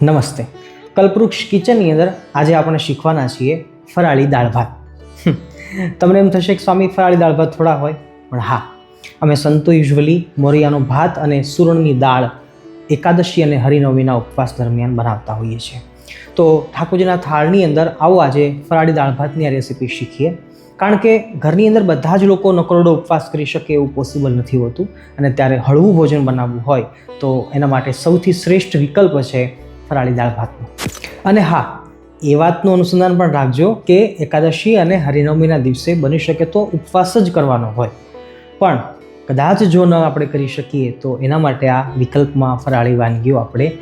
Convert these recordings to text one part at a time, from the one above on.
નમસ્તે. કલ્પવૃક્ષ કિચનની અંદર આજે આપણે શીખવાના છીએ ફરાળી દાળ ભાત. તમને એમ થશે કે સ્વામી ફરાળી દાળ ભાત થોડા હોય, પણ હા, અમે સંતો યુઝવલી મોરિયાનો ભાત અને સુરણની દાળ એકાદશી અને હરિનવમીના ઉપવાસ દરમિયાન બનાવતા હોઈએ છીએ. તો ઠાકોરજીના થાળની અંદર આવો આજે ફરાળી દાળ ભાતની આ રેસીપી શીખીએ. કારણ કે ઘરની અંદર બધા જ લોકો નકરોડો ઉપવાસ કરી શકે એવું પોસિબલ નથી હોતું અને ત્યારે હળવું ભોજન બનાવવું હોય તો એના માટે સૌથી શ્રેષ્ઠ વિકલ્પ છે ફરાળી દાળ ભાતનો. અને હા, એ વાતનું અનુસંધાન પણ રાખજો કે એકાદશી અને હરિનવમીના દિવસે બની શકે તો ઉપવાસ જ કરવાનો હોય. પણ કદાચ જો ન આપણે કરી શકીએ તો એના માટે આ વિકલ્પમાં ફરાળી વાનગીઓ આપણે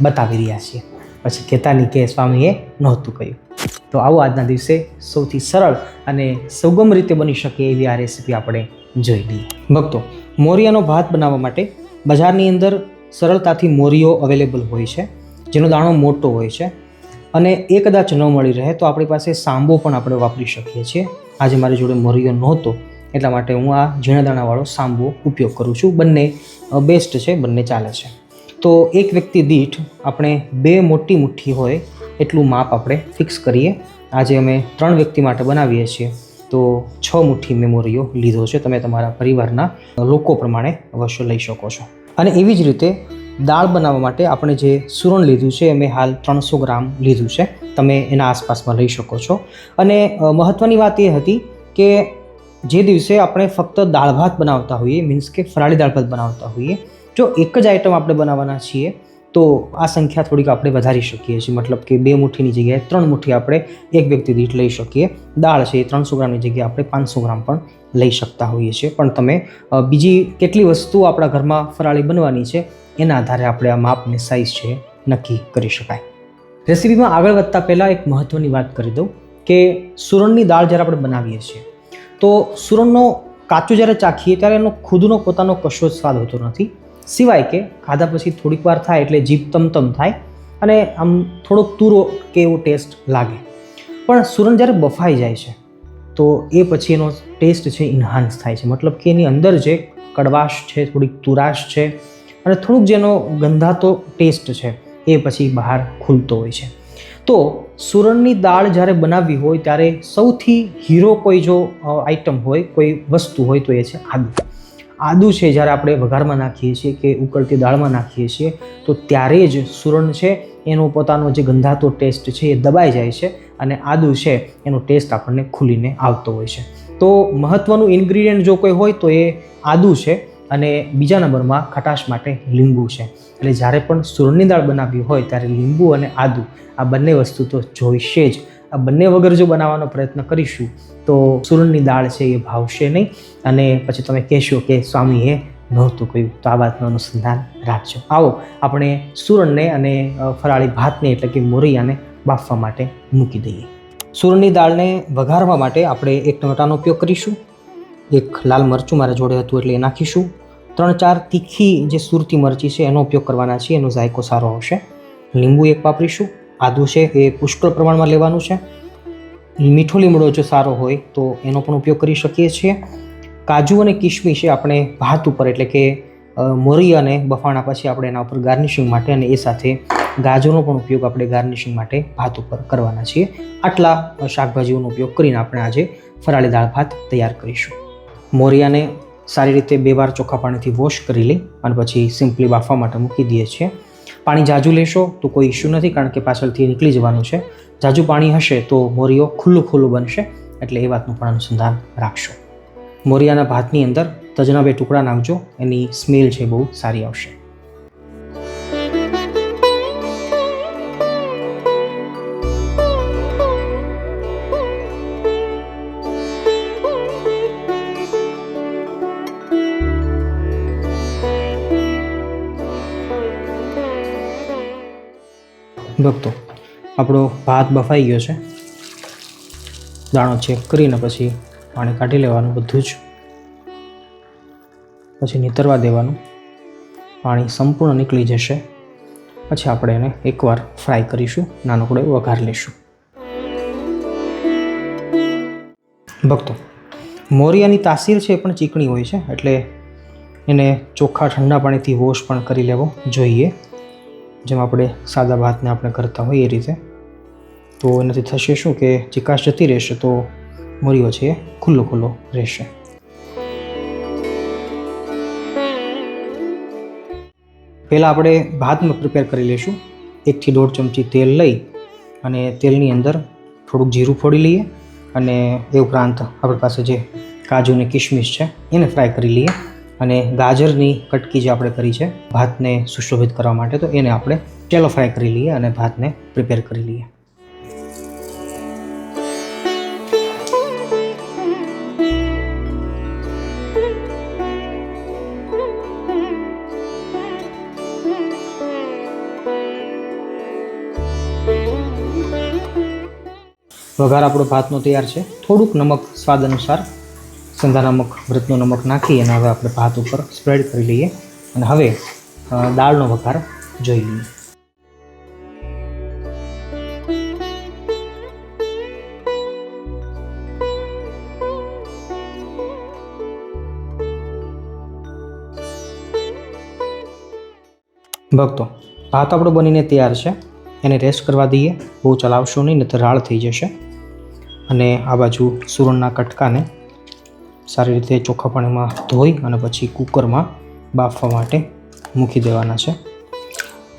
બતાવી રહ્યા છીએ. પછી કહેતાની કે સ્વામીએ નહોતું કહ્યું. તો આવો આજના દિવસે સૌથી સરળ અને સુગમ રીતે બની શકે એવી આ રેસીપી આપણે જોઈ લઈએ. ભક્તો, મોરિયાનો ભાત બનાવવા માટે બજારની અંદર સરળતાથી મોરીઓ અવેલેબલ હોય છે. જેનો દાણો મોટો હોય છે. અને એ કદાચ ન મળી રહે તો આપણી પાસે સાંબો પણ આપણે વાપરી શકીએ છીએ. આજે મારી જોડે મોરિયો નહોતો, એટલા માટે હું આ ઝીણા દાણાવાળો સાંબો ઉપયોગ કરું છું. બંને બેસ્ટ છે, બંને ચાલે છે. તો એક વ્યક્તિ દીઠ આપણે બે મોટી મુઠ્ઠી હોય એટલું માપ આપણે ફિક્સ કરીએ. આજે અમે ત્રણ વ્યક્તિ માટે બનાવીએ છીએ. તો છ મુઠ્ઠી મેમોરીઓ લીધો છે. તમે તમારા પરિવારના લોકો પ્રમાણે અવશ્ય લઈ શકો છો. અને એવી જ રીતે દાળ બનાવવા માટે આપણે જે સુરણ લીધું છે મેં હાલ ત્રણસો ગ્રામ લીધું છે. તમે એના આસપાસમાં લઈ શકો છો. અને મહત્ત્વની વાત એ હતી કે જે દિવસે આપણે ફક્ત દાળ ભાત બનાવતા હોઈએ, મીન્સ કે ફરાળી દાળ ભાત બનાવતા હોઈએ, જો એક જ આઈટમ આપણે બનાવવાના છીએ તો આ સંખ્યા થોડીક આપણે વધારી શકીએ છીએ. મતલબ કે બે મુઠ્ઠીની જગ્યાએ ત્રણ મુઠ્ઠી આપણે એક વ્યક્તિ દીઠ લઈ શકીએ. દાળ છે એ ત્રણસો ગ્રામની જગ્યાએ આપણે પાંચસો ગ્રામ પણ લઈ શકતા હોઈએ છીએ. પણ તમે બીજી કેટલી વસ્તુઓ આપણા ઘરમાં ફરાળી બનવાની છે, એના આધારે આપણે આ માપની સાઇઝ છે નક્કી કરી શકાય. રેસીપીમાં આગળ વધતા પહેલાં એક મહત્ત્વની વાત કરી દઉં કે સુરણની દાળ જ્યારે આપણે બનાવીએ છીએ, તો સુરણનો કાચું જ્યારે ચાખીએ ત્યારે એનો ખુદનો પોતાનો કશો જ સ્વાદ હોતો નથી. સિવાય કે ખાધા પછી થોડીક વાર થાય એટલે જીભ તમતમ થાય અને આમ થોડોક તુરો કે એવો ટેસ્ટ લાગે. પણ સુરણ જ્યારે બફાઈ જાય છે, તો એ પછી એનો ટેસ્ટ છે ઇન્હાન્સ થાય છે. મતલબ કે એની અંદર જે કડવાશ છે, થોડીક તુરાશ છે અને થોડુંક જેનો ગંધાતો ટેસ્ટ છે, એ પછી બહાર ખુલતો હોય છે. તો સુરણની દાળ જ્યારે બનાવવી હોય ત્યારે સૌથી હીરો કોઈ જો આઈટમ હોય, કોઈ વસ્તુ હોય તો એ છે આદુ. આદુ છે જ્યારે આપણે વઘારમાં નાખીએ છીએ કે ઉકળતી દાળમાં નાખીએ છીએ, તો ત્યારે જ સુરણ છે એનો પોતાનો જે ગંધાતો ટેસ્ટ છે એ દબાઈ જાય છે અને આદુ છે એનો ટેસ્ટ આપણને ખુલીને આવતો હોય છે. તો મહત્ત્વનું ઇન્ગ્રીડિયન્ટ જો કોઈ હોય તો એ આદુ છે અને બીજા નંબરમાં ખટાશ માટે લીંબુ છે. એટલે જ્યારે પણ સુરણની દાળ બનાવવી હોય ત્યારે લીંબુ અને આદુ આ બંને વસ્તુ તો જોઈશે જ. આ બંને વગર જો બનાવવાનો પ્રયત્ન કરીશું, તો સુરણની દાળ છે એ ભાવશે નહીં. અને પછી તમે કહેશો કે સ્વામીએ નહોતું કહ્યું તો આ વાતનું અનુસંધાન રાખજો. આવો, આપણે સુરણને અને ફરાળી ભાતને એટલે કે મોરૈયાને બાફવા માટે મૂકી દઈએ. સુરણની દાળને વઘારવા માટે આપણે એક ટમેટાનો ઉપયોગ કરીશું. એક લાલ મરચું મારા જોડે હતું એટલે એ નાખીશું. ત્રણ ચાર તીખી જે સુરતી મરચી છે એનો ઉપયોગ કરવાના છીએ, એનો જાયકો સારો આવશે. લીંબુ એક વાપરીશું. આદુ છે, એ પુષ્કળ પ્રમાણમાં લેવાનું છે. મીઠો લીમડો જો સારો હોય, તો એનો પણ ઉપયોગ કરી શકીએ છીએ. કાજુ અને કિશમિશ આપણે ભાત ઉપર, એટલે કે મોરી અને બફાણા પછી આપણે એના ઉપર ગાર્નિશિંગ માટે અને એ સાથે ગાજરનો પણ ઉપયોગ આપણે ગાર્નિશિંગ માટે ભાત ઉપર કરવાના છીએ. આટલા શાકભાજીઓનો ઉપયોગ કરીને આપણે આજે ફરાળી દાળ ભાત તૈયાર કરીશું. મોરિયાને સારી રીતે બે વાર ચોખ્ખા પાણીથી વોશ કરી લઈ અને પછી સિમ્પલી બાફવા માટે મૂકી દઈએ છીએ. પાણી જાજુ લેશો તો કોઈ ઇશ્યુ નથી, કારણ કે પાછળથી નીકળી જવાનું છે. જાજુ પાણી હશે તો મોરિયો ખુલ્લું ખુલ્લું બનશે, એટલે એ વાતનું પણ અનુસંધાન રાખશો. મોરિયાના ભાતની અંદર તજના બે ટુકડા નાખજો, એની સ્મેલ છે બહુ સારી આવશે. ભક્તો, આપણો ભાત બફાઈ ગયો છે. દાણો ચેક કરીને પછી પાણી કાઢી લેવાનું, બધું જ. પછી નીતરવા દેવાનું. પાણી સંપૂર્ણ નીકળી જશે. પછી આપણે એને એકવાર ફ્રાય કરીશું નાનકડો વઘાર લઈશું. ભક્તો, મોરિયાની તાસીર છે એ પણ ચીકણી હોય છે, એટલે એને ચોખ્ખા ઠંડા પાણીથી વોશ પણ કરી લેવો જોઈએ. જેમ આપણે સાદા ભાતને આપણે કરતા હોઈએ એ રીતે. તો એનાથી થશે શું કે ચિકાશ જતી રહેશે તો મોરીઓ છે એ ખુલ્લો ખુલ્લો રહેશે. પહેલાં આપણે ભાતમાં પ્રિપેર કરી લઈશું. એકથી દોઢ ચમચી તેલ લઈ અને તેલની અંદર થોડુંક જીરું ફોડી લઈએ અને એ ઉપરાંત આપણી પાસે જે કાજુ અને કિશમિશ છે એને ફ્રાય કરી લઈએ. અને ગાજરની કટકી જે આપણે કરી છે, ભાતને સુશોભિત કરવા માટે, તો એને આપણે ચેલો ફ્રાય કરી લઈએ અને ભાતને પ્રિપેર કરી લઈએ. વઘાર આપણો ભાતનો તૈયાર છે. થોડુંક નમક સ્વાદ અનુસાર સંધા નમક વ્રતનું નમક નાખી અને હવે આપણે ભાત ઉપર સ્પ્રેડ કરી લઈએ. અને હવે દાળનો વઘાર જોઈ લઈએ. ભક્તો, ભાત આપણો બનીને તૈયાર છે. એને રેસ્ટ કરવા દઈએ. બહુ ચલાવશો નહીં નહીં તો રાળ થઈ જશે. અને આ બાજુ સુરણના કટકાને સારી રીતે ચોખ્ખા પાણીમાં ધોઈ અને પછી કુકરમાં બાફવા માટે મૂકી દેવાના છે.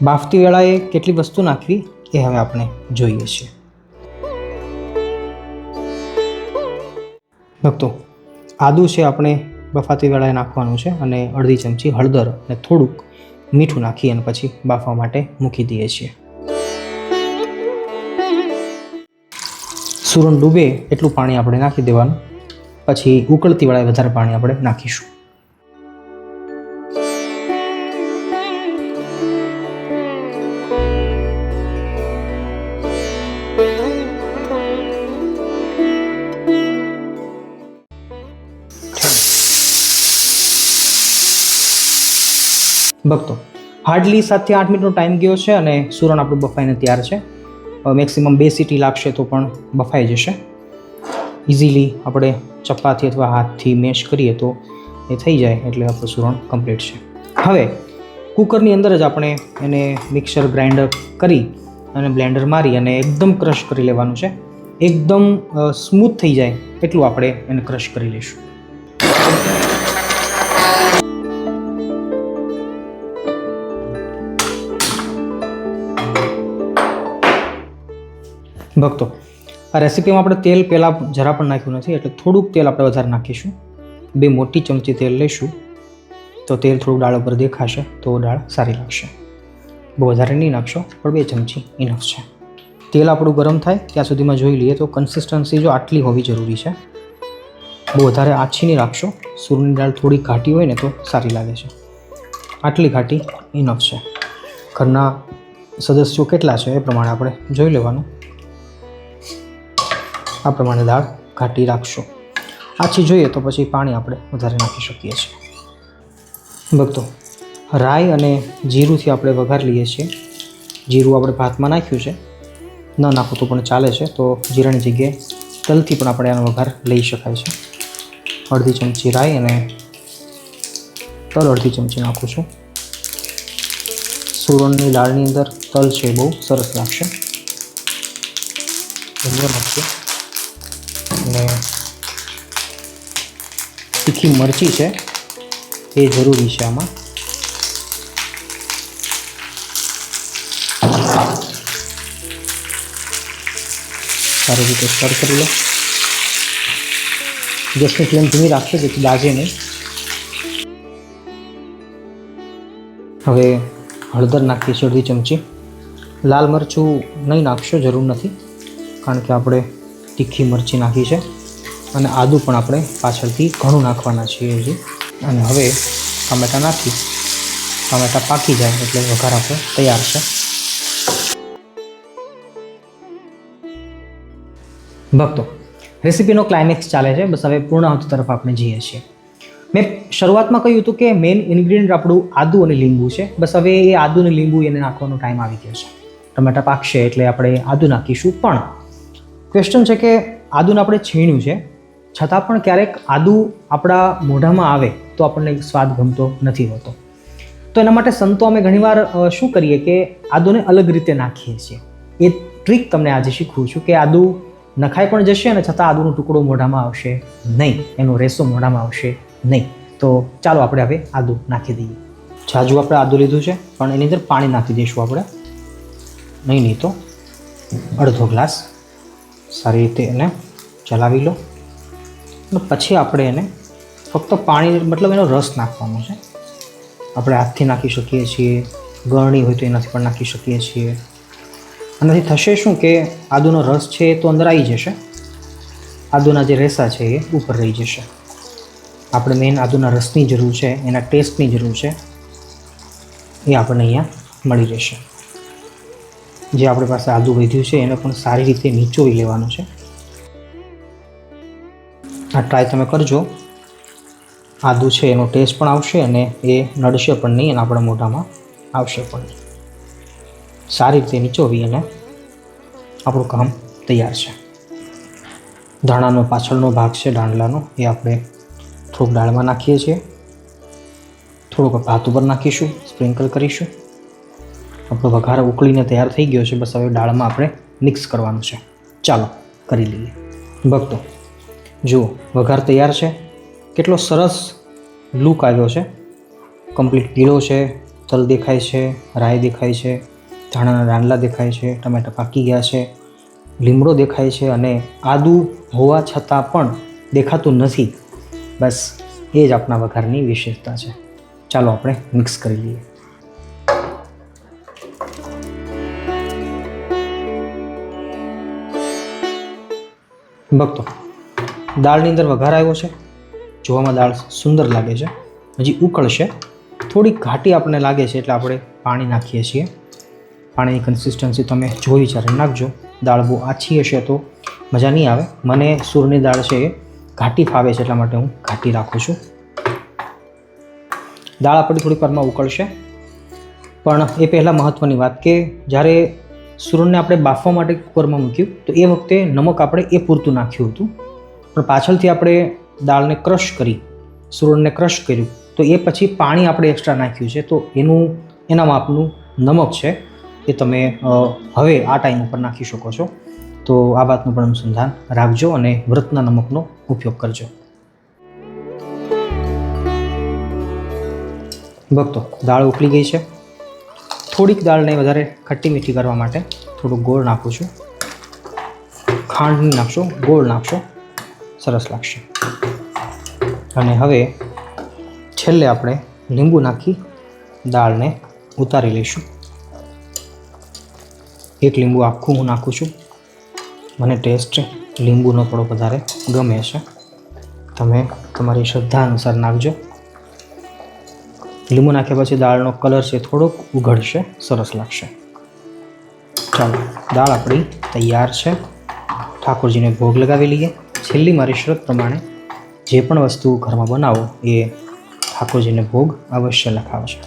બાફતી વેળાએ કેટલી વસ્તુ નાખવી એ હવે આપણે જોઈએ છીએ. ભક્તો, આદુ છે આપણે બફાતી વેળાએ નાખવાનું છે અને અડધી ચમચી હળદર અને થોડુંક મીઠું નાખી અને પછી બાફવા માટે મૂકી દઈએ છીએ. સુરણ ડૂબે એટલું પાણી આપણે નાખી દેવાનું. પછી ઉકળતી વેળાએ વધારે પાણી આપણે નાખીશું. ભક્તો, હાર્ડલી સાતથી આઠ મિનિટનો ટાઈમ ગયો છે અને સુરણ આપણું બફાઈને તૈયાર છે. મેક્સિમમ બે સીટી લાગશે તો પણ બફાઈ જશે. ઇઝીલી આપણે ચપાતી અથવા હાથથી મેશ કરીએ તો એ થઈ જાય એટલે આપણું સુરણ કમ્પ્લીટ છે. હવે કુકરની અંદર જ આપણે એને મિક્સર ગ્રાઇન્ડર કરી અને બ્લેન્ડર મારી અને એકદમ ક્રશ કરી લેવાનું છે. એકદમ સ્મૂથ થઈ જાય એટલું આપણે એને ક્રશ કરી લઈશું. ભક્તો આ રેસીપીમાં આપણે તેલ પહેલાં જરા પણ નાખ્યું નથી, એટલે થોડુંક તેલ આપણે વધારે નાખીશું. બે મોટી ચમચી તેલ લઈશું. તો તેલ થોડુંક દાળ ઉપર દેખાશે, તો દાળ સારી લાગશે. બહુ વધારે નહીં નાખશો, પણ બે ચમચી ઇનફ છે. તેલ આપણું ગરમ થાય, ત્યાં સુધીમાં જોઈ લઈએ તો કન્સિસ્ટન્સી જો આટલી હોવી જરૂરી છે. બહુ વધારે આછી નહીં રાખશો, સૂરની દાળ થોડી ઘાટી હોય ને તો સારી લાગે છે. આટલી ઘાટી ઇનફ છે. ઘરના સદસ્યો કેટલા છે એ પ્રમાણે આપણે જોઈ લેવાનું. આ પ્રમાણે દાળ ઘાટી રાખશો. આછી જોઈએ તો પછી પાણી આપણે વધારે નાખી શકીએ છીએ. ભક્તો, રાઈ અને જીરુંથી આપણે વઘાર લઈએ છીએ. જીરું આપણે ભાતમાં નાખ્યું છે. ન નાખવું તો પણ ચાલે છે, તો જીરાની જગ્યાએ તલથી પણ આપણે આનો વઘાર લઈ શકાય છે. અડધી ચમચી રાઈ અને તલ અડધી ચમચી નાખું છું. સુરણની દાળની અંદર તલ છે બહુ સરસ લાગશે. નાખીએ અને તીખી મરચી છે, એ જરૂરી છે આમાં. સારી રીતે સ્ટર કરી લો. ગેસની ફ્લેમ ધીમી રાખશે જેથી દાજે નહીં. હવે હળદર નાખીએ છીએ અડધી ચમચી. લાલ મરચું નહીં નાખશો, જરૂર નથી. કારણ કે આપણે તીખી મરચી નાખી છે અને આદું પણ આપણે પાછળથી ઘણું નાખવાના છીએ હજી. અને હવે ટામેટાં નાખી, ટામેટાં પાકી જાય એટલે વઘાર આપણો તૈયાર છે. ભક્તો, રેસીપીનો ક્લાઇમેક્સ ચાલે છે, બસ હવે પૂર્ણાહુતિ તરફ આપણે જઈએ છીએ. મેં શરૂઆતમાં કહ્યું હતું કે મેઇન ઇન્ગ્રીડિયન્ટ આપણું આદુ અને લીંબુ છે, બસ હવે એ આદુ અને લીંબુ એને નાખવાનો ટાઈમ આવી ગયો છે. ટમેટા પાકશે એટલે આપણે આદુ નાખીશું પણ ક્વેશ્ચન છે કે આદુને આપણે છીણ્યું છે. છતાં પણ ક્યારેક આદુ આપણા મોઢામાં આવે તો આપણને સ્વાદ ગમતો નથી હોતો. તો એના માટે સંતો અમે ઘણીવાર શું કરીએ કે આદુને અલગ રીતે નાખીએ છીએ. એ ટ્રીક તમને આજે શીખવું છું કે આદુ નખાઈ પણ જશે અને છતાં આદુનો ટુકડો મોઢામાં આવશે નહીં. એનો રેસો મોઢામાં આવશે નહીં. તો ચાલો આપણે હવે આદુ નાખી દઈએ. જાજુ આપણે આદુ લીધું છે, પણ એની અંદર પાણી નાખી દઈશું આપણે. નહીં નહીં તો અડધો ગ્લાસ સારી રીતે એને ચલાવી લો. અને પછી આપણે એને ફક્ત પાણી, મતલબ એનો રસ નાખવાનો છે. આપણે હાથથી નાખી શકીએ છીએ, ગળણી હોય તો એનાથી પણ નાખી શકીએ છીએ. આનાથી થશે શું કે આદુનો રસ છે એ તો અંદર આવી જશે. આદુના જે રેસા છે એ ઉપર રહી જશે. આપણે મેઇન આદુના રસની જરૂર છે, એના ટેસ્ટની જરૂર છે. એ આપણને અહીંયા મળી રહેશે. જે આપણી પાસે આદુ વધ્યું છે, એને પણ સારી રીતે નીચોવી લેવાનું છે. આ ટ્રાય તમે કરજો. આદુ છે એનો ટેસ્ટ પણ આવશે અને એ નડશે પણ નહીં અને આપણા મોઢામાં આવશે પણ. સારી રીતે નીચોવી અને આપણું કામ તૈયાર છે. ધાણાનો પાછળનો ભાગ છે દાંડલાનો એ આપણે થોડુંક દાળમાં નાખીએ છીએ. થોડુંક ભાત ઉપર નાખીશું સ્પ્રિંકલ કરીશું. આપણો વઘાર ઉકળીને તૈયાર થઈ ગયો છે. બસ હવે દાળમાં આપણે મિક્સ કરવાનું છે. ચાલો, કરી લઈએ. ભક્તો, જુઓ, વઘાર તૈયાર છે. કેટલો સરસ લુક આવ્યો છે. કમ્પ્લીટ પીળો છે, તલ દેખાય છે રાય દેખાય છે, ધાણાના દાંડલા દેખાય છે, ટમેટા પાકી ગયા છે, લીમડો દેખાય છે અને આદુ હોવા છતાં પણ દેખાતું નથી. બસ, એ જ આપણા વઘારની વિશેષતા છે. ચાલો, આપણે મિક્સ કરી લઈએ. ભક્તો, દાળની અંદર વઘાર આવ્યો છે. જોવામાં દાળ સુંદર લાગે છે. હજી ઉકળશે. થોડીક ઘાટી આપણને લાગે છે એટલે આપણે પાણી નાખીએ છીએ. પાણીની કન્સિસ્ટન્સી તમે જોઈ વિચારે નાખજો. દાળ બહુ આછી હશે તો મજા નહીં આવે. મને સૂરની દાળ છે એ ઘાટી ફાવે છે એટલા માટે હું ઘાટી રાખું છું. દાળ આપણી થોડીક વારમાં ઉકળશે. પણ એ પહેલાં મહત્ત્વની વાત કે જ્યારે સૂરણને આપણે બાફવા માટે કુકરમાં મૂક્યું. તો એ વખતે નમક આપણે એ પૂરતું નાખ્યું હતું. પણ પાછળથી આપણે દાળને ક્રશ કરી, સૂરણને ક્રશ કર્યું. તો એ પછી પાણી આપણે એક્સ્ટ્રા નાખ્યું છે. તો એનું, એના માપનું નમક છે એ તમે હવે આ ટાઈમ ઉપર નાખી શકો છો. તો આ વાતનું પણ અનુસંધાન રાખજો અને વ્રતના નમકનો ઉપયોગ કરજો. ભક્તો, દાળ ઉકળી ગઈ છે. થોડીક દાળને વધારે ખટ્ટી મીઠી કરવા માટે થોડું ગોળ નાખું છું. ખાંડ નાખશો, ગોળ નાખશો. સરસ લાગશે. અને હવે છેલ્લે આપણે લીંબુ નાખી દાળને ઉતારી લઈશું. એક લીંબુ આખું હું નાખું છું. મને ટેસ્ટ લીંબુનો થોડો વધારે ગમે છે તમે તમારી શ્રદ્ધા અનુસાર નાખજો. લીંબુ નાખ્યા પછી દાળનો કલર છે થોડોક ઉઘડશે, સરસ લાગશે. ચાલો, દાળ આપણી તૈયાર છે. ઠાકોરજીને ભોગ લગાવી લઈએ. છેલ્લી મારી શરત પ્રમાણે જે પણ વસ્તુ ઘરમાં બનાવો, એ ઠાકોરજીને ભોગ અવશ્ય લખાવશે.